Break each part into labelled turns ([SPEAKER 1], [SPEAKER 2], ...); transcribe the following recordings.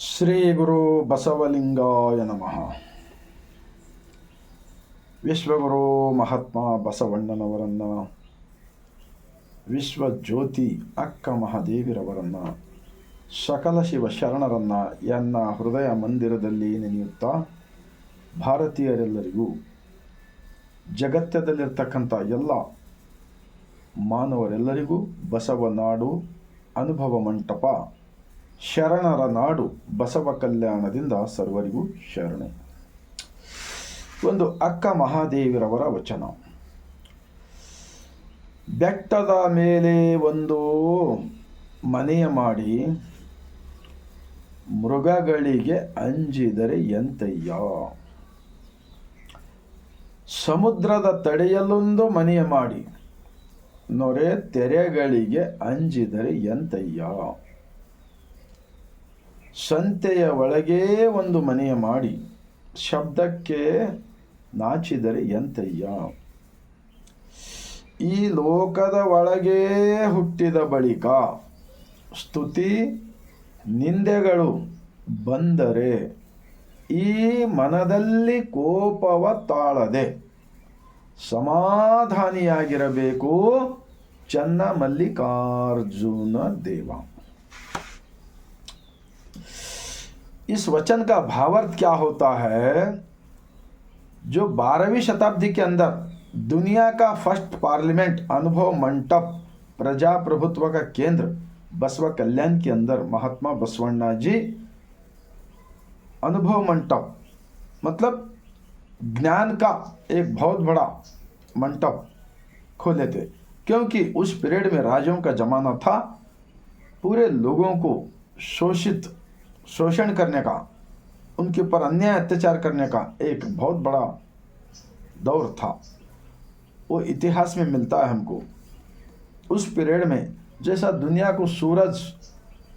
[SPEAKER 1] ಶ್ರೀ ಗುರು ಬಸವಲಿಂಗಾಯ ನಮಃ. ವಿಶ್ವಗುರು ಮಹಾತ್ಮ ಬಸವಣ್ಣನವರನ್ನು, ವಿಶ್ವಜ್ಯೋತಿ ಅಕ್ಕ ಮಹಾದೇವಿರವರನ್ನು, ಸಕಲ ಶಿವ ಶರಣರನ್ನು ಎನ್ನ ಹೃದಯ ಮಂದಿರದಲ್ಲಿ ನೆನೆಯುತ್ತಾ ಭಾರತೀಯರೆಲ್ಲರಿಗೂ, ಜಗತ್ತದಲ್ಲಿರ್ತಕ್ಕಂಥ ಎಲ್ಲ ಮಾನವರೆಲ್ಲರಿಗೂ ಬಸವನಾಡು ಅನುಭವ ಮಂಟಪ ಶರಣರ ನಾಡು ಬಸವ ಕಲ್ಯಾಣದಿಂದ ಸರ್ವರಿಗೂ ಶರಣೆ. ಒಂದು ಅಕ್ಕ ಮಹಾದೇವಿರವರ ವಚನ. ಬೆಟ್ಟದ ಮೇಲೆ ಒಂದು ಮನೆಯ ಮಾಡಿ ಮೃಗಗಳಿಗೆ ಅಂಜಿದರೆ ಎಂತಯ್ಯ? ಸಮುದ್ರದ ತಡೆಯಲ್ಲೊಂದು ಮನೆಯ ಮಾಡಿ, ನೊರೆ ತೆರೆಗಳಿಗೆ ಅಂಜಿದರೆ ಎಂತಯ್ಯ? ಸಂತೆಯ ಒಳಗೇ ಒಂದು ಮನೆಯ ಮಾಡಿ, ಶಬ್ದಕ್ಕೆ ನಾಚಿದರೆ ಎಂತಯ್ಯ? ಈ ಲೋಕದ ಒಳಗೇ ಹುಟ್ಟಿದ ಬಳಿಕ ಸ್ತುತಿ ನಿಂದೆಗಳು ಬಂದರೆ ಈ ಮನದಲ್ಲಿ ಕೋಪವ ತಾಳದೆ ಸಮಾಧಾನಿಯಾಗಿರಬೇಕು ಚನ್ನ ಮಲ್ಲಿಕಾರ್ಜುನ ದೇವ. इस वचन का भावार्थ क्या होता है? जो बारहवीं शताब्दी के अंदर दुनिया का फ़र्स्ट पार्लियामेंट अनुभव मंडप प्रजा प्रभुत्व का केंद्र बसवा कल्याण के अंदर महात्मा बसवण्णा जी अनुभव मंडप मतलब ज्ञान का एक बहुत बड़ा मंडप खोले थे। क्योंकि उस पीरियड में राजाओं का जमाना था, पूरे लोगों को शोषित शोषण करने का, उनके ऊपर अन्याय, अत्याचार करने का एक बहुत बड़ा दौर था। वो इतिहास में मिलता है हमको। उस पीरियड में जैसा दुनिया को सूरज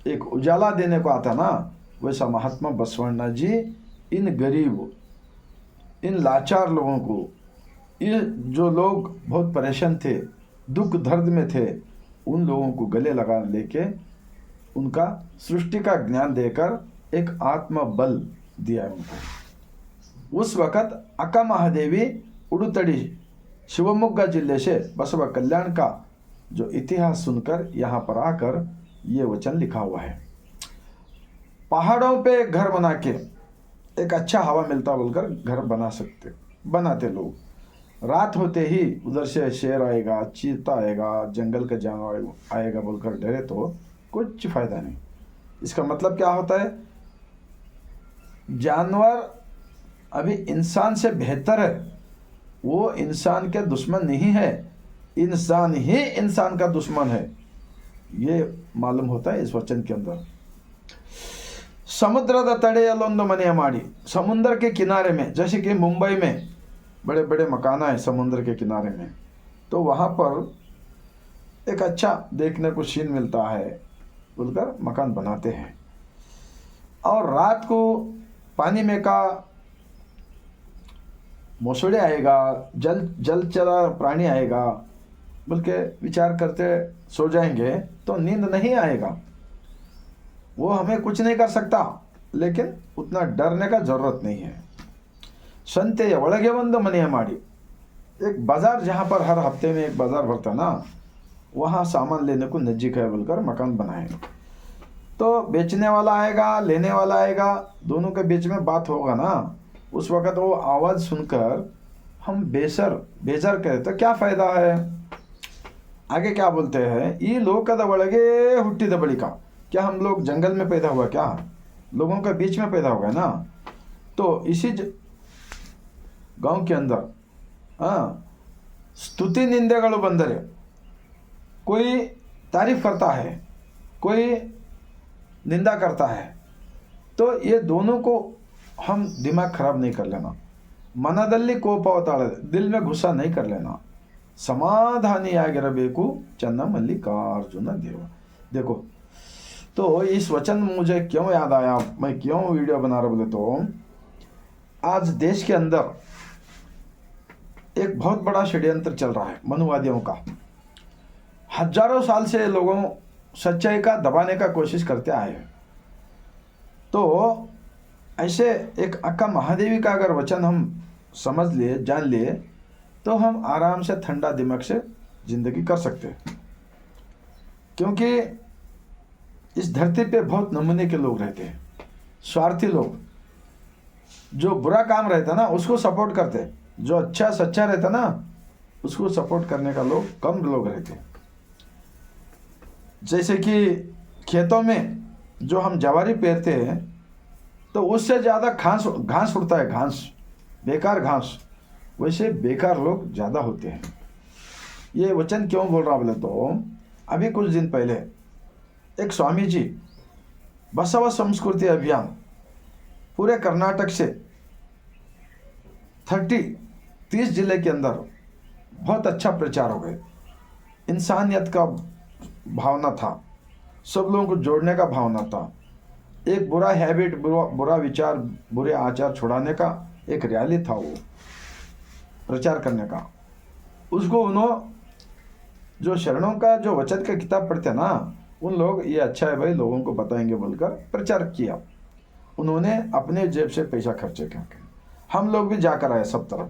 [SPEAKER 1] एक उजाला देने को आता ना, वैसा महात्मा बसवण्णा जी, इन गरीब, इन लाचार लोगों को, ये जो लोग बहुत परेशान थे, दुख दर्द में थे, उन लोगों को गले लगा लेके उनका सृष्टि का ज्ञान देकर एक आत्म बल दिया उनको। उस वक़्त अक्का महादेवी उड़ुतड़ी शिवमोग्गा ज़िले से बसवा कल्याण का जो इतिहास सुनकर यहाँ पर आकर ये वचन लिखा हुआ है। पहाड़ों पे घर बना के एक अच्छा हवा मिलता बोलकर घर बना सकते, बनाते लोग। रात होते ही उधर से शेर आएगा, चीता आएगा, जंगल का जानवर आएगा बोलकर डरे तो कुछ फ़ायदा नहीं। इसका मतलब क्या होता है? जानवर अभी इंसान से बेहतर है वो इंसान के दुश्मन नहीं है इंसान ही इंसान का दुश्मन है ये मालूम होता है इस वचन के अंदर ಸಮುದ್ರದ ತಡೆಯಲ್ಲೊಂದು ಮನೆಯ ಮಾಡಿ समुद्र के किनारे में जैसे कि मुंबई में बड़े बड़े मकाना है समुद्र के किनारे में तो वहाँ पर एक अच्छा देखने को सीन मिलता है बोलकर मकान बनाते हैं और रात को पानी में का मौसड़े आएगा जल जलचरा प्राणी आएगा बोल के विचार करते सो जाएंगे तो नींद नहीं आएगा वो हमें कुछ नहीं कर सकता लेकिन उतना डरने का ज़रूरत नहीं है ಸಂತೆಯ ಒಳಗೆ ಒಂದು ಮನೆಯ ಮಾಡಿ एक बाज़ार जहाँ पर हर हफ्ते में एक बाज़ार भरता ना वहाँ सामान लेने को नज़दीक है बोलकर मकान बनाए तो बेचने वाला आएगा, लेने वाला आएगा, दोनों के बीच में बात होगा ना। उस वक़्त वो आवाज़ सुनकर हम बेसर, बेजर करें तो क्या फ़ायदा है? आगे क्या बोलते हैं? ये लोग का दबड़गे हुट्टी दबड़ी का। क्या हम लोग जंगल में पैदा हुआ क्या? लोगों के बीच में पैदा हुआ है ना? तो इसी गाँव के अंदर हाँ स्तुति निंदेಗಳು बंदर। कोई तारीफ़ करता है, कोई निंदा करता है। तो ये दोनों को हम दिमाग खराब नहीं कर लेना। ಮನದಲ್ಲಿ ಕೋಪವತಾಳ ದಿಲ್ ಮೇ ಗುಸ್ಸಾ ನೈ ಕರ್ಲೇನ समाधानीयागिरಬೇಕು ಚನ್ನ ಮಲ್ಲಿಕಾರ್ಜುನ ದೇವ देखो तो इस वचन मुझे क्यों याद आया? मैं क्यों वीडियो बना रहा बोले तो? आज देश के अंदर एक बहुत बड़ा षड्यंत्र चल रहा है, मनुवादियों का। हज़ारों साल से लोगों सच्चाई का दबाने का कोशिश करते आए हैं। तो ऐसे एक अक्का महादेवी का अगर वचन हम समझ लिए जान लिए तो हम आराम से ठंडा दिमाग से ज़िंदगी कर सकते हैं। क्योंकि इस धरती पे बहुत नमूने के लोग रहते हैं, स्वार्थी लोग। जो बुरा काम रहता ना, उसको सपोर्ट करते जो अच्छा सच्चा रहता ना, उसको सपोर्ट करने का लोग, कम लोग रहते जैसे कि खेतों में जो हम जवारी पेरते हैं तो उससे ज़्यादा घास घास उड़ता है, घास, बेकार घास। वैसे बेकार लोग ज़्यादा होते हैं। ये वचन क्यों बोल रहा बोले तो अभी कुछ दिन पहले एक स्वामी जी बसव संस्कृति अभियान पूरे कर्नाटक से थर्टी, तीस ज़िले के अंदर बहुत अच्छा प्रचार हो गए। इंसानियत का भावना था। सब लोगों को जोड़ने का भावना था। एक बुरा हैबिट, बुरा बुरा विचार, बुरे आचार छुड़ाने का एक रैली था वो, प्रचार करने का। उसको उन्होंने जो शरणों का, जो वचन का किताब पढ़ते ना, उन लोग, ये अच्छा है भाई, लोगों को बताएँगे बोलकर प्रचार किया। उन्होंने अपने जेब से पैसा खर्चे करके हम लोग भी जाकर आए सब तरफ़।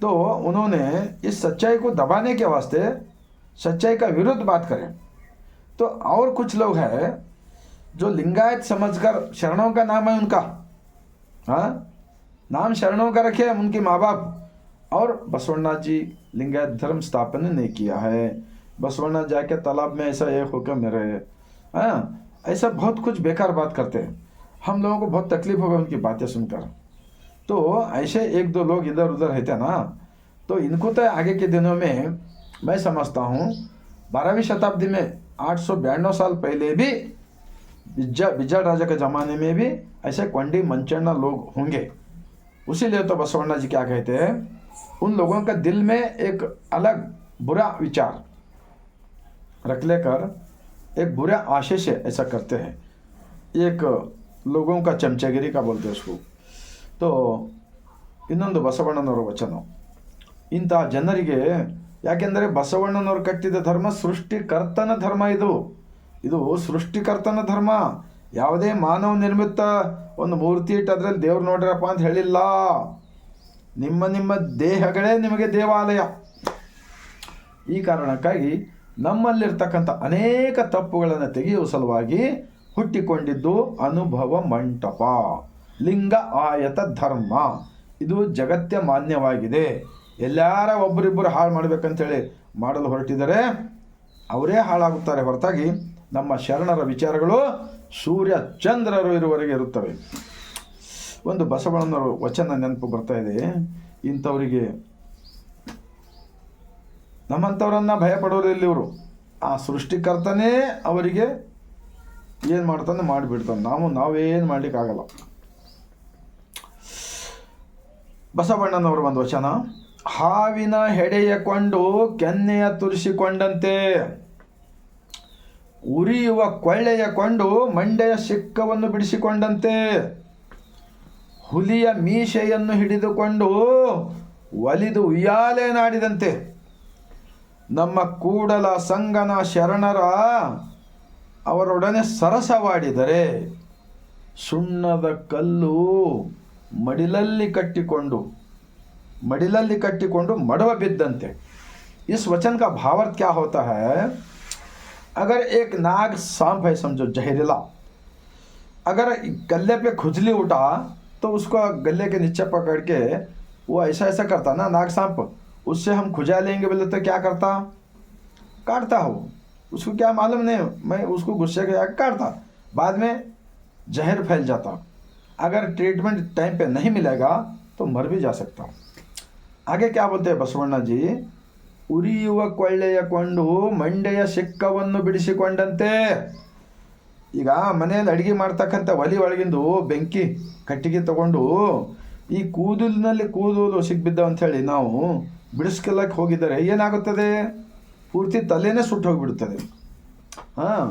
[SPEAKER 1] तो उन्होंने इस सच्चाई को दबाने के वास्ते सच्चाई का विरुद्ध बात करें तो और कुछ लोग हैं जो लिंगायत समझकर शरणों का नाम है उनका। हाँ? नाम शरणों का रखे हैं उनके माँ बाप और बसवन्ना जी लिंगायत धर्म स्थापन नहीं किया है। बसवन्ना जाके तालाब में ऐसा एक होकर मेरे। हाँ? ऐसा बहुत कुछ बेकार बात करते हैं। हम लोगों को बहुत तकलीफ़ होगा उनकी बातें सुनकर। तो ऐसे एक दो लोग इधर उधर रहते ना तो इनको तो आगे के दिनों में मैं समझता हूँ बारहवीं शताब्दी में आठ सौ बयानवे साल पहले भी बिज्जा बिज्जा राजा के ज़माने में भी ऐसे क्वंडी मंचण्णा लोग होंगे उसीलिए तो बसवण्णा जी क्या कहते हैं उन लोगों का दिल में एक अलग बुरा विचार रख लेकर एक बुरे आशय से ऐसा करते हैं एक लोगों का चमचगिरी का बोलते हैं उसको तो ಇನ್ನೊಂದು ಬಸವಣ್ಣನವರ ವಚನ ಇಂತಹ ಜನರಿಗೆ ಯಾಕೆಂದರೆ ಬಸವಣ್ಣನವರು ಕಟ್ಟಿದ ಧರ್ಮ ಸೃಷ್ಟಿಕರ್ತನ ಧರ್ಮ ಇದು. ಇದು ಸೃಷ್ಟಿಕರ್ತನ ಧರ್ಮ. ಯಾವುದೇ ಮಾನವ ನಿರ್ಮಿತ ಒಂದು ಮೂರ್ತಿ ಇಟ್ಟು ಅದರಲ್ಲಿ ದೇವ್ರು ನೋಡ್ರಪ್ಪ ಅಂತ ಹೇಳಿಲ್ಲ. ನಿಮ್ಮ ನಿಮ್ಮ ದೇಹಗಳೇ ನಿಮಗೆ ದೇವಾಲಯ. ಈ ಕಾರಣಕ್ಕಾಗಿ ನಮ್ಮಲ್ಲಿರ್ತಕ್ಕಂಥ ಅನೇಕ ತಪ್ಪುಗಳನ್ನು ತೆಗೆಯುವ ಸಲುವಾಗಿ ಹುಟ್ಟಿಕೊಂಡಿದ್ದು ಅನುಭವ ಮಂಟಪ. ಲಿಂಗ ಆಯತ ಧರ್ಮ. ಇದು ಜಗತ್ಯ ಮಾನ್ಯವಾಗಿದೆ. ಎಲ್ಲಾರ ಒಬ್ಬರಿಬ್ಬರು ಹಾಳು ಮಾಡಬೇಕಂತೇಳಿ ಮಾಡಲು ಹೊರಟಿದ್ದಾರೆ ಅವರೇ ಹಾಳಾಗುತ್ತಾರೆ ಹೊರತಾಗಿ ನಮ್ಮ ಶರಣರ ವಿಚಾರಗಳು ಸೂರ್ಯ ಚಂದ್ರರು ಇರುವವರೆಗೆ ಇರುತ್ತವೆ. ಒಂದು ಬಸವಣ್ಣನವರು ವಚನ ನೆನಪು ಬರ್ತಾ ಇದೆ. ಇಂಥವರಿಗೆ ನಮ್ಮಂಥವ್ರನ್ನ ಭಯಪಡೋರು ಇಲ್ಲಿ ಇವರು? ಆ ಸೃಷ್ಟಿಕರ್ತನೇ ಅವರಿಗೆ ಏನು ಮಾಡ್ತಾನೆ ಮಾಡಿಬಿಡ್ತಾನೆ. ನಾವು ನಾವೇನು ಮಾಡಲಿಕ್ಕಾಗಲ್ಲ. ಬಸವಣ್ಣನವರು ಒಂದು ವಚನ. ಹಾವಿನ ಹೆಡೆಯ ಕೊಂಡು ಕೆನ್ನೆಯ ತುರಿಸಿಕೊಂಡಂತೆ. ಉರಿಯುವ ಕೊಳ್ಳೆಯ ಕೊಂಡು ಮಂಡೆಯ ಸಿಕ್ಕವನ್ನು ಬಿಡಿಸಿಕೊಂಡಂತೆ. ಹುಲಿಯ ಮೀಸೆಯನ್ನು ಹಿಡಿದುಕೊಂಡು ಒಲಿದು ಉಯ್ಯಾಲೆ ನಾಡಿದಂತೆ. ನಮ್ಮ ಕೂಡಲ ಸಂಗನ ಶರಣರ ಅವರೊಡನೆ ಸರಸವಾಡಿದರೆ ಸುಣ್ಣದ ಕಲ್ಲು ಮಡಿಲಲ್ಲಿ ಕಟ್ಟಿಕೊಂಡು मडिलल्ली कट्टिಕೊಂಡು मड़वा बिद्दंते इस वचन का भावार्थ क्या होता है अगर एक नाग सांप है समझो जहरीला अगर गले पे खुजली उठा तो उसको गले के नीचे पकड़ के वो ऐसा ऐसा करता ना नाग सांप उससे हम खुजा लेंगे बोले तो क्या करता काटता हो उसको क्या मालूम नहीं मैं उसको गुस्से के आके काटता बाद में जहर फैल जाता अगर ट्रीटमेंट टाइम पे नहीं मिलेगा तो मर भी जा सकता ಹಾಗೆ ಕ್ಯಾ ಬಂತೆ ಬಸವಣ್ಣಜಿ? ಉರಿಯುವ ಕೊಳ್ಳೆಯ ಕೊಂಡು ಮಂಡೆಯ ಸಿಕ್ಕವನ್ನು ಬಿಡಿಸಿಕೊಂಡಂತೆ. ಈಗ ಮನೆಯಲ್ಲಿ ಅಡುಗೆ ಮಾಡ್ತಕ್ಕಂಥ ಒಲೆ ಒಳಗಿಂದು ಬೆಂಕಿ ಕಟ್ಟಿಗೆ ತಗೊಂಡು ಈ ಕೂದಲಿನಲ್ಲಿ ಕೂದಲು ಸಿಗ್ಬಿದ್ದ ಅಂಥೇಳಿ ನಾವು ಬಿಡಿಸ್ಕೊಳ್ಳೋಕೆ ಹೋಗಿದ್ದಾರೆ. ಏನಾಗುತ್ತದೆ? ಪೂರ್ತಿ ತಲೆನೇ ಸುಟ್ಟು ಹೋಗಿಬಿಡ್ತದೆ ಹಾಂ,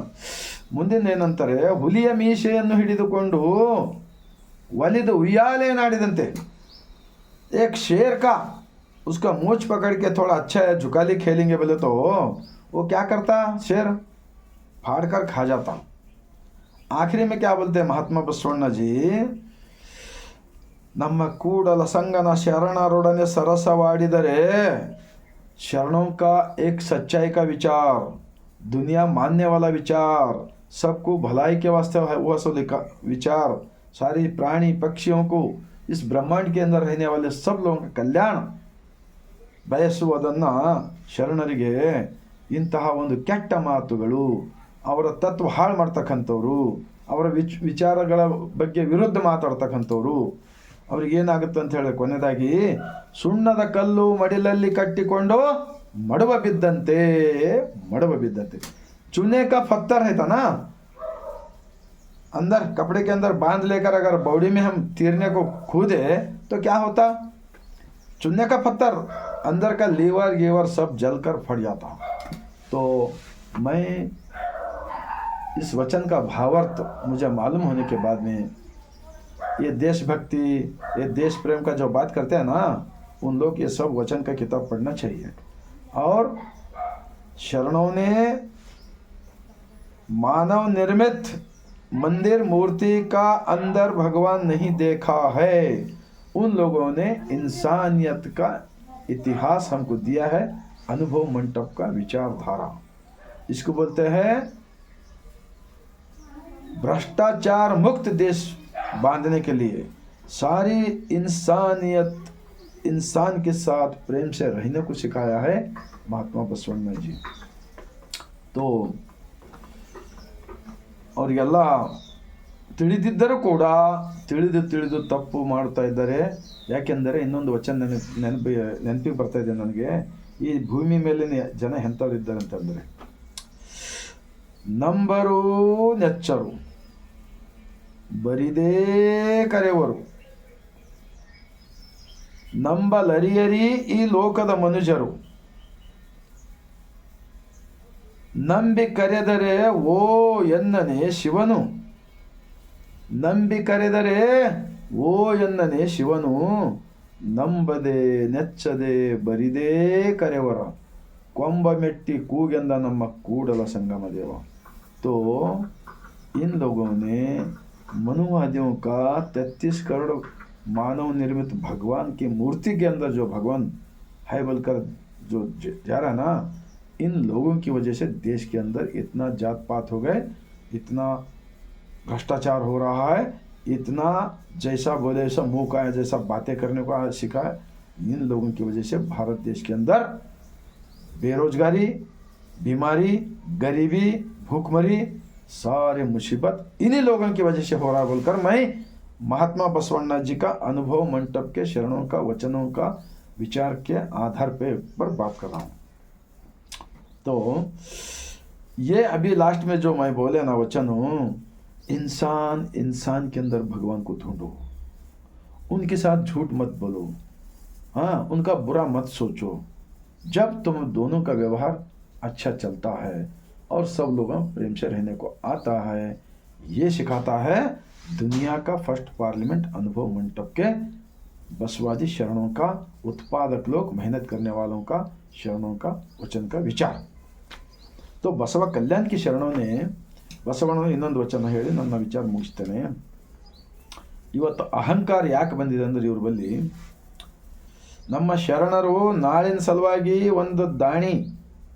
[SPEAKER 1] ಮುಂದಿನ ಏನಂತಾರೆ? ಹುಲಿಯ ಮೀಸೆಯನ್ನು ಹಿಡಿದುಕೊಂಡು ಒಲಿದು ಉಯ್ಯಾಲೆ ನಾಡಿದಂತೆ. ಏಕ್ ಶೇರ್ಕ उसका मोच पकड़ के थोड़ा अच्छा है झुका ले खेलेंगे बोले तो। वो क्या करता? शेर फाड़ कर खा जाता। आखिरी में क्या बोलते महात्मा बसवण्ण जी? नम ನಮ್ಮ ಕೂಡಲ ಸಂಗನ ಶರಣರೊಡನೆ ಸರಸವಾಡಿದರೆ शरणों का एक सच्चाई का विचार, दुनिया मानने वाला विचार, सबको भलाई के वास्ते वह सो लिखा विचार, सारी प्राणी पक्षियों को इस ब्रह्मांड के अंदर रहने वाले सब लोगों का कल्याण ಬಯಸುವುದನ್ನು ಶರಣರಿಗೆ ಇಂತಹ ಒಂದು ಕೆಟ್ಟ ಮಾತುಗಳು ಅವರ ತತ್ವ ಹಾಳು ಮಾಡ್ತಕ್ಕಂಥವ್ರು ಅವರ ವಿಚ್ ವಿಚಾರಗಳ ಬಗ್ಗೆ ವಿರುದ್ಧ ಮಾತಾಡ್ತಕ್ಕಂಥವ್ರು ಅವ್ರಿಗೆ ಏನಾಗುತ್ತೆ ಅಂತ ಹೇಳಿ ಕೊನೆಯದಾಗಿ ಸುಣ್ಣದ ಕಲ್ಲು ಮಡಿಲಲ್ಲಿ ಕಟ್ಟಿಕೊಂಡು ಮಡುವ ಬಿದ್ದಂತೆ ಮಡುವ ಬಿದ್ದಂತೆ चूने का पत्थर है था ना अंदर कपड़े के अंदर बांध लेकर अगर बॉडी में हम तीरने को कूदे तो क्या होता चुनने का पत्थर अंदर का लीवर गेवर सब जलकर फट जाता तो मैं इस वचन का भावार्थ मुझे मालूम होने के बाद में ये देशभक्ति, ये देश प्रेम का जो बात करते हैं ना, उन लोग ये सब वचन का किताब पढ़ना चाहिए। और शरणों ने मानव निर्मित मंदिर मूर्ति का अंदर भगवान नहीं देखा है। उन लोगों ने इंसानियत का इतिहास हमको दिया है, अनुभव मंडप का विचारधारा। इसको बोलते हैं भ्रष्टाचार मुक्त देश बांधने के लिए। सारी इंसानियत, इंसान के साथ प्रेम से रहने को सिखाया है महात्मा बसवन्ना जी। तो और अल्लाह ತಿಳಿದಿದ್ದರೂ ಕೂಡ ತಿಳಿದು ತಿಳಿದು ತಪ್ಪು ಮಾಡ್ತಾ ಇದ್ದಾರೆ. ಯಾಕೆಂದರೆ ಇನ್ನೊಂದು ವಚನ ನೆನಪು, ನೆನಪಿ ನೆನಪಿಗೆ ಬರ್ತಾ ಇದೆ ನನಗೆ. ಈ ಭೂಮಿ ಮೇಲಿನ ಜನ ಎಂಥವ್ರು ಇದ್ದಾರೆ ಅಂತಂದರೆ, ನಂಬರು ನೆಚ್ಚರು, ಬರಿದೇ ಕರೆವರು. ನಂಬಲರಿಯರಿ ಈ ಲೋಕದ ಮನುಜರು ನಂಬಿ ಕರೆದರೆ ಓ ಎನ್ನನೆ ಶಿವನು. ನಂಬಿ ಕರೆದರೆ ಓ ಎನ್ನನೆ ಶಿವನು ನಂಬದೆ ನೆಚ್ಚದೆ ಬರಿದೇ ಕರೆವರ ಕೊಂಬ ಮೆಟ್ಟಿ ಕೂಗೆಂದ ನಮ್ಮ ಕೂಡಲ ಸಂಗಮ देव तो इन लोगों ने मनुवादियों का तैतीस करोड़ मानव निर्मित भगवान की मूर्ति के अंदर जो भगवान है बोलकर जो ज- जा रहा ना इन लोगों की वजह से देश के अंदर इतना जात पात हो गए इतना भ्रष्टाचार हो रहा है, इतना जैसा बोले ऐसा मुँह का है, जैसा बातें करने को सिखा है, इन लोगों की वजह से भारत देश के अंदर बेरोजगारी, बीमारी, गरीबी, भूखमरी, सारे मुसीबत इन्हीं लोगों की वजह से हो रहा बोलकर मैं महात्मा बसवण्णा जी का अनुभव, मंडप के शरणों का, वचनों का विचार के आधार पे पर बात कर रहा हूँ। तो ये अभी लास्ट में जो मैं बोले ना वचन हूँ इंसान इंसान के अंदर भगवान को ढूंढो। उनके साथ झूठ मत बोलो। हाँ उनका बुरा मत सोचो। जब तुम दोनों का व्यवहार अच्छा चलता है और सब लोगों प्रेम से रहने को आता है, ये सिखाता है, दुनिया का फ़र्स्ट पार्लियामेंट अनुभव मंडप के बसवादी शरणों का, उत्पादक लोग, मेहनत करने वालों का, शरणों का वचन का विचार। तो बसवा कल्याण की शरणों ने ಬಸವಣ್ಣ ಇನ್ನೊಂದು ವಚನ ಹೇಳಿ ನನ್ನ ವಿಚಾರ ಮುಗಿಸ್ತೇನೆ. ಇವತ್ತು ಅಹಂಕಾರ ಯಾಕೆ ಬಂದಿದೆ ಅಂದ್ರೆ ಇವ್ರ ಬಲ್ಲಿ ನಮ್ಮ ಶರಣರು ನಾಳಿನ ಸಲುವಾಗಿ ಒಂದು ದಾಣಿ,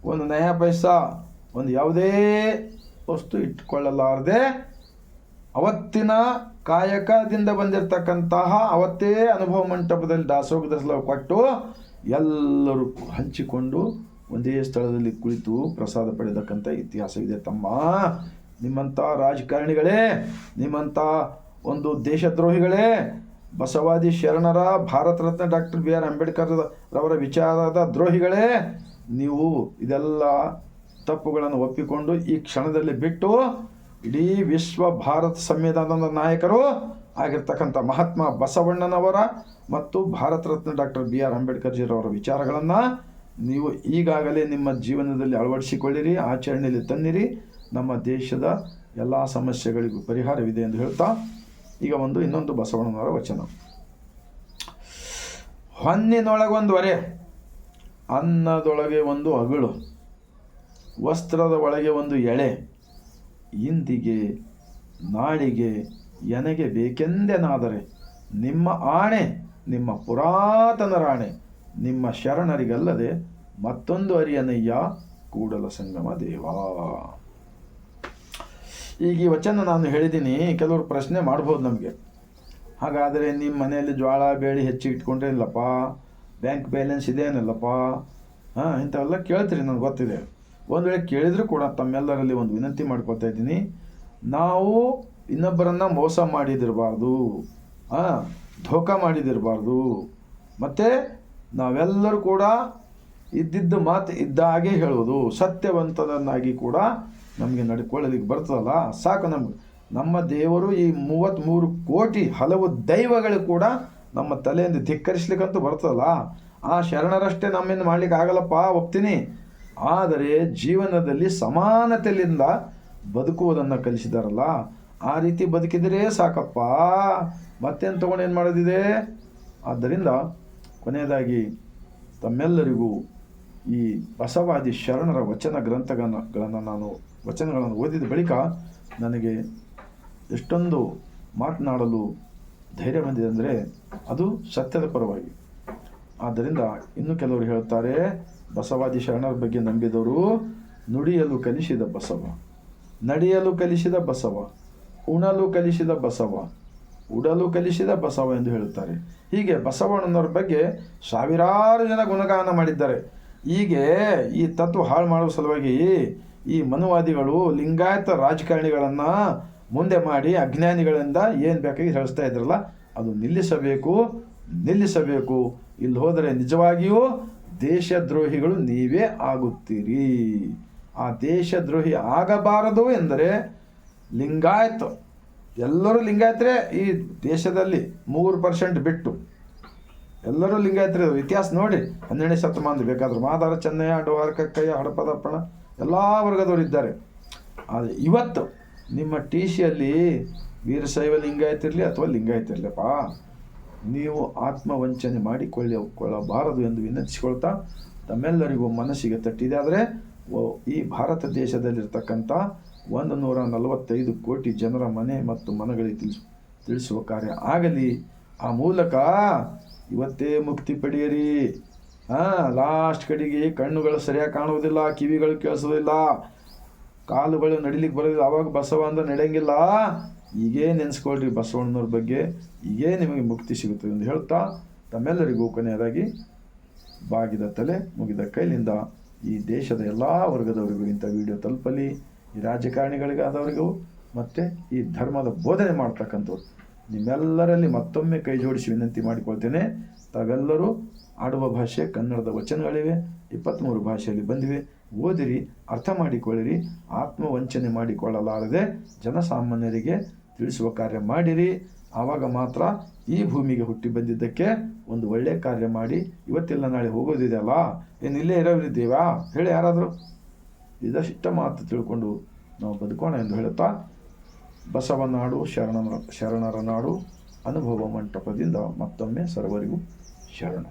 [SPEAKER 1] ಒಂದು ನಯ ಪೈಸಾ, ಒಂದು ಯಾವುದೇ ವಸ್ತು ಇಟ್ಕೊಳ್ಳಲಾರದೆ ಅವತ್ತಿನ ಕಾಯಕದಿಂದ ಬಂದಿರತಕ್ಕಂತಹ ಅವತ್ತೇ ಅನುಭವ ಮಂಟಪದಲ್ಲಿ ದಾಸೋಗದ ಸಲುವಾಗಿ ಕೊಟ್ಟು ಎಲ್ಲರೂ ಹಂಚಿಕೊಂಡು ಒಂದೇ ಸ್ಥಳದಲ್ಲಿ ಕುಳಿತು ಪ್ರಸಾದ ಪಡೆದಕ್ಕಂಥ ಇತಿಹಾಸವಿದೆ ತಮ್ಮ. ನಿಮ್ಮಂಥ ರಾಜಕಾರಣಿಗಳೇ ನಿಮ್ಮಂಥ ಒಂದು ದೇಶದ್ರೋಹಿಗಳೇ, ಬಸವಾದಿ ಶರಣರ, Bharat Ratna doctor B R Ambedkar ರವರ ವಿಚಾರದ ದ್ರೋಹಿಗಳೇ, ನೀವು ಇದೆಲ್ಲ ತಪ್ಪುಗಳನ್ನು ಒಪ್ಪಿಕೊಂಡು ಈ ಕ್ಷಣದಲ್ಲಿ ಬಿಟ್ಟು ಇಡೀ ವಿಶ್ವ ಭಾರತ ಸಂವಿಧಾನದ ನಾಯಕರು ಆಗಿರ್ತಕ್ಕಂಥ ಮಹಾತ್ಮ ಬಸವಣ್ಣನವರ ಮತ್ತು Bharat Ratna doctor B R Ambedkar ಜಿರವರ ವಿಚಾರಗಳನ್ನು ನೀವು ಈಗಾಗಲೇ ನಿಮ್ಮ ಜೀವನದಲ್ಲಿ ಅಳವಡಿಸಿಕೊಳ್ಳಿರಿ, ಆಚರಣೆಯಲ್ಲಿ ತನ್ನಿರಿ. ನಮ್ಮ ದೇಶದ ಎಲ್ಲ ಸಮಸ್ಯೆಗಳಿಗೂ ಪರಿಹಾರವಿದೆ ಎಂದು ಹೇಳ್ತಾ, ಈಗ ಒಂದು ಇನ್ನೊಂದು ಬಸವಣ್ಣನವರ ವಚನ. ಹೊನ್ನಿನೊಳಗೊಂದು ಒರೆ ಅನ್ನದೊಳಗೆ ಒಂದು ಅಗಳು, ವಸ್ತ್ರದ ಒಳಗೆ ಒಂದು ಎಳೆ, ಇಂದಿಗೆ, ನಾಳಿಗೆ, ಎನಗೆ ಬೇಕೆಂದೆನಾದರೆ, ನಿಮ್ಮ ಆಣೆ, ನಿಮ್ಮ ಪುರಾತನ ರಾಣೆ, ನಿಮ್ಮ ಶರಣರಿಗಲ್ಲದೆ ಮತ್ತೊಂದು ಅರಿಯನಯ್ಯ, ಕೂಡಲ ಸಂಗಮ ದೇವ. ಈಗ ಈ ವಚನ ನಾನು ಹೇಳಿದ್ದೀನಿ, ಕೆಲವರು ಪ್ರಶ್ನೆ ಮಾಡ್ಬೋದು ನಮಗೆ. ಹಾಗಾದರೆ ನಿಮ್ಮ ಮನೆಯಲ್ಲಿ ಜ್ವಾಳ, ಬೇಳೆ ಹೆಚ್ಚಿಗೆ ಇಟ್ಕೊಂಡ್ರೆ ಇಲ್ಲಪ್ಪ ಬ್ಯಾಂಕ್ ಬ್ಯಾಲೆನ್ಸ್ ಇದೇನಲ್ಲಪ್ಪ ಹಾಂ, ಇಂಥವೆಲ್ಲ ಕೇಳ್ತೀರಿ, ನನಗೆ ಗೊತ್ತಿದೆ. ಒಂದು ವೇಳೆ ಕೇಳಿದರೂ ಕೂಡ ತಮ್ಮೆಲ್ಲರಲ್ಲಿ ಒಂದು ವಿನಂತಿ ಮಾಡ್ಕೊತಾ ಇದ್ದೀನಿ. ನಾವು ಇನ್ನೊಬ್ಬರನ್ನು ಮೋಸ ಮಾಡಿದಿರಬಾರ್ದು. ಹಾಂ ಧೋಕಾ ಮಾಡಿದಿರಬಾರ್ದು. ಮತ್ತು ನಾವೆಲ್ಲರೂ ಕೂಡ ಇದ್ದಿದ್ದು ಮಾತು ಇದ್ದ ಹಾಗೆ ಹೇಳೋದು ಸತ್ಯವಂತದನ್ನಾಗಿ ಕೂಡ ನಮಗೆ ನಡ್ಕೊಳ್ಳಲಿಕ್ಕೆ ಬರ್ತದಲ್ಲ? ಸಾಕು ನಮ್ಗೆ. ನಮ್ಮ ದೇವರು ಈ ಮೂವತ್ತ್ಮೂರು ಕೋಟಿ ಹಲವು ದೈವಗಳು ಕೂಡ ನಮ್ಮ ತಲೆಯಿಂದ ಧಿಕ್ಕರಿಸ್ಲಿಕ್ಕಂತೂ ಬರ್ತದಲ್ಲ? ಆ ಶರಣರಷ್ಟೇ ನಮ್ಮಿಂದ ಮಾಡ್ಲಿಕ್ಕೆ ಆಗಲ್ಲಪ್ಪ, ಒಪ್ತೀನಿ. ಆದರೆ ಜೀವನದಲ್ಲಿ ಸಮಾನತೆಯಿಂದ ಬದುಕುವುದನ್ನು ಕಲಿಸಿದಾರಲ್ಲ, ಆ ರೀತಿ ಬದುಕಿದರೆ ಸಾಕಪ್ಪ. ಮತ್ತೇನು ತೊಗೊಂಡು ಏನು ಮಾಡೋದಿದೆ? ಆದ್ದರಿಂದ ಕೊನೆಯದಾಗಿ ತಮ್ಮೆಲ್ಲರಿಗೂ ಈ ಬಸವಾದಿ ಶರಣರ ವಚನ ಗ್ರಂಥಗಳನ್ನು ನಾನು ವಚನಗಳನ್ನು ಓದಿದ ಬಳಿಕ ನನಗೆ ಎಷ್ಟೊಂದು ಮಾತನಾಡಲು ಧೈರ್ಯ ಬಂದಿದೆ ಅಂದರೆ ಅದು ಸತ್ಯದ ಪರವಾಗಿ. ಆದ್ದರಿಂದ ಇನ್ನು ಕೆಲವರು ಹೇಳುತ್ತಾರೆ, ಬಸವಾದಿ ಶರಣರ ಬಗ್ಗೆ ನಂಬಿದವರು ನುಡಿಯಲು ಕಲಿಸಿದ ಬಸವ, ನಡೆಯಲು ಕಲಿಸಿದ ಬಸವ, ಉಣಲು ಕಲಿಸಿದ ಬಸವ, ಉಡಲು ಕಲಿಸಿದ ಬಸವ ಎಂದು ಹೇಳುತ್ತಾರೆ. ಹೀಗೆ ಬಸವಣ್ಣನವರ ಬಗ್ಗೆ ಸಾವಿರಾರು ಜನ ಗುಣಗಾನ ಮಾಡಿದ್ದಾರೆ. ಹೀಗೆ ಈ ತತ್ವ ಹಾಳು ಮಾಡುವ ಸಲುವಾಗಿ ಈ ಮನುವಾದಿಗಳು ಲಿಂಗಾಯತ ರಾಜಕಾರಣಿಗಳನ್ನು ಮುಂದೆ ಮಾಡಿ ಅಜ್ಞಾನಿಗಳಿಂದ ಏನು ಬೇಕಾಗಿ ಹೇಳಿಸ್ತಾ ಇದ್ರಲ್ಲ, ಅದು ನಿಲ್ಲಿಸಬೇಕು ನಿಲ್ಲಿಸಬೇಕು. ಇಲ್ಲಿ ಹೋದರೆ ನಿಜವಾಗಿಯೂ ದೇಶದ್ರೋಹಿಗಳು ನೀವೇ ಆಗುತ್ತೀರಿ. ಆ ದೇಶದ್ರೋಹಿ ಆಗಬಾರದು ಎಂದರೆ ಲಿಂಗಾಯತ, ಎಲ್ಲರೂ ಲಿಂಗಾಯತರೇ ಈ ದೇಶದಲ್ಲಿ ಮೂರು ಪರ್ಸೆಂಟ್ ಬಿಟ್ಟು. ಎಲ್ಲರೂ ಲಿಂಗಾಯತರು ಇತಿಹಾಸ ನೋಡಿ, ಹನ್ನೆರಡನೇ ಶತಮಾನದ ಬೇಕಾದ್ರೆ ಮಾದಾರ, ಚೆನ್ನಯ್ಯ ಡೋವಾರ ಕಕ್ಕಯ್ಯ ಹಡಪದಪ್ಪಣ ಎಲ್ಲ ವರ್ಗದವರು ಇದ್ದಾರೆ. ಆದರೆ ಇವತ್ತು ನಿಮ್ಮ ಟಿ ಸಿಯಲ್ಲಿ ವೀರಶೈವ ಲಿಂಗಾಯತ ಇರಲಿ ಅಥವಾ ಲಿಂಗಾಯತ ಇರಲಿಪ್ಪ, ನೀವು ಆತ್ಮವಂಚನೆ ಮಾಡಿಕೊಳ್ಳಿ ಕೊಳ್ಳಬಾರದು ಎಂದು ವಿನಂತಿಸಿಕೊಳ್ತಾ ತಮ್ಮೆಲ್ಲರಿಗೂ ಮನಸ್ಸಿಗೆ ತಟ್ಟಿದೆ. ಆದರೆ ಈ ಭಾರತ ದೇಶದಲ್ಲಿರ್ತಕ್ಕಂಥ ಒಂದು ನೂರ ನಲವತ್ತೈದು ಕೋಟಿ ಜನರ ಮನೆ ಮತ್ತು ಮನಗಳಿಗೆ ತಿಳಿಸ್ ತಿಳಿಸುವ ಕಾರ್ಯ ಆಗಲಿ. ಆ ಮೂಲಕ ಇವತ್ತೇ ಮುಕ್ತಿ ಪಡೆಯಿರಿ. ಹಾಂ ಲಾಸ್ಟ್ ಕಡೆಗೆ ಕಣ್ಣುಗಳು ಸರಿಯಾಗಿ ಕಾಣುವುದಿಲ್ಲ, ಕಿವಿಗಳು ಕೇಳಿಸೋದಿಲ್ಲ ಕಾಲುಗಳು ನಡಿಲಿಕ್ಕೆ ಬರೋದಿಲ್ಲ ಅವಾಗ ಬಸವ ಅಂದ್ರೆ ನಡೆಯಂಗಿಲ್ಲ. ಈಗೇ ನೆನೆಸ್ಕೊಳ್ರಿ ಬಸವಣ್ಣನವ್ರ ಬಗ್ಗೆ ಈಗೇ ನಿಮಗೆ ಮುಕ್ತಿ ಸಿಗುತ್ತದೆ ಎಂದು ಹೇಳ್ತಾ ತಮ್ಮೆಲ್ಲರಿಗೂ ಕೊನೆಯದಾಗಿ ಬಾಗಿದ ತಲೆ ಮುಗಿದ ಕೈಲಿಂದ ಈ ದೇಶದ ಎಲ್ಲ ವರ್ಗದವರಿಗೂ ಇಂಥ ವಿಡಿಯೋ ತಲುಪಲಿ. ಈ ರಾಜಕಾರಣಿಗಳಿಗಾದವರಿಗೂ, ಮತ್ತು ಈ ಧರ್ಮದ ಬೋಧನೆ ಮಾಡ್ತಕ್ಕಂಥವ್ರು. ನಿಮ್ಮೆಲ್ಲರಲ್ಲಿ ಮತ್ತೊಮ್ಮೆ ಕೈ ಜೋಡಿಸಿ ವಿನಂತಿ ಮಾಡಿಕೊಳ್ತೇನೆ. ತಾವೆಲ್ಲರೂ ಆಡುವ ಭಾಷೆ ಕನ್ನಡದ ವಚನಗಳಿವೆ ಇಪ್ಪತ್ತ್ಮೂರು ಭಾಷೆಯಲ್ಲಿ ಬಂದಿವೆ. ಓದಿರಿ, ಅರ್ಥ ಮಾಡಿಕೊಳ್ಳಿರಿ, ಆತ್ಮವಂಚನೆ ಮಾಡಿಕೊಳ್ಳಲಾರದೆ ಜನಸಾಮಾನ್ಯರಿಗೆ ತಿಳಿಸುವ ಕಾರ್ಯ ಮಾಡಿರಿ. ಆವಾಗ ಮಾತ್ರ ಈ ಭೂಮಿಗೆ ಹುಟ್ಟಿ ಬಂದಿದ್ದಕ್ಕೆ ಒಂದು ಒಳ್ಳೆಯ ಕಾರ್ಯ ಮಾಡಿ ಇವತ್ತೆಲ್ಲ, ನಾಳೆ ಹೋಗೋದಿದೆಯಲ್ಲ? ಏನು ಇಲ್ಲೇ ಇರೋರಿದ್ದೀವಾ ಹೇಳಿ ಯಾರಾದರೂ. ಇದಷ್ಟ ಮಾತು ತಿಳ್ಕೊಂಡು ನಾವು ಬದುಕೋಣ ಎಂದು ಹೇಳುತ್ತಾ ಬಸವನಾಡು ಶರಣರ ಶರಣರ ನಾಡು ಅನುಭವ ಮಂಟಪದಿಂದ ಮತ್ತೊಮ್ಮೆ ಸರ್ವರಿಗೂ ಶರಣ.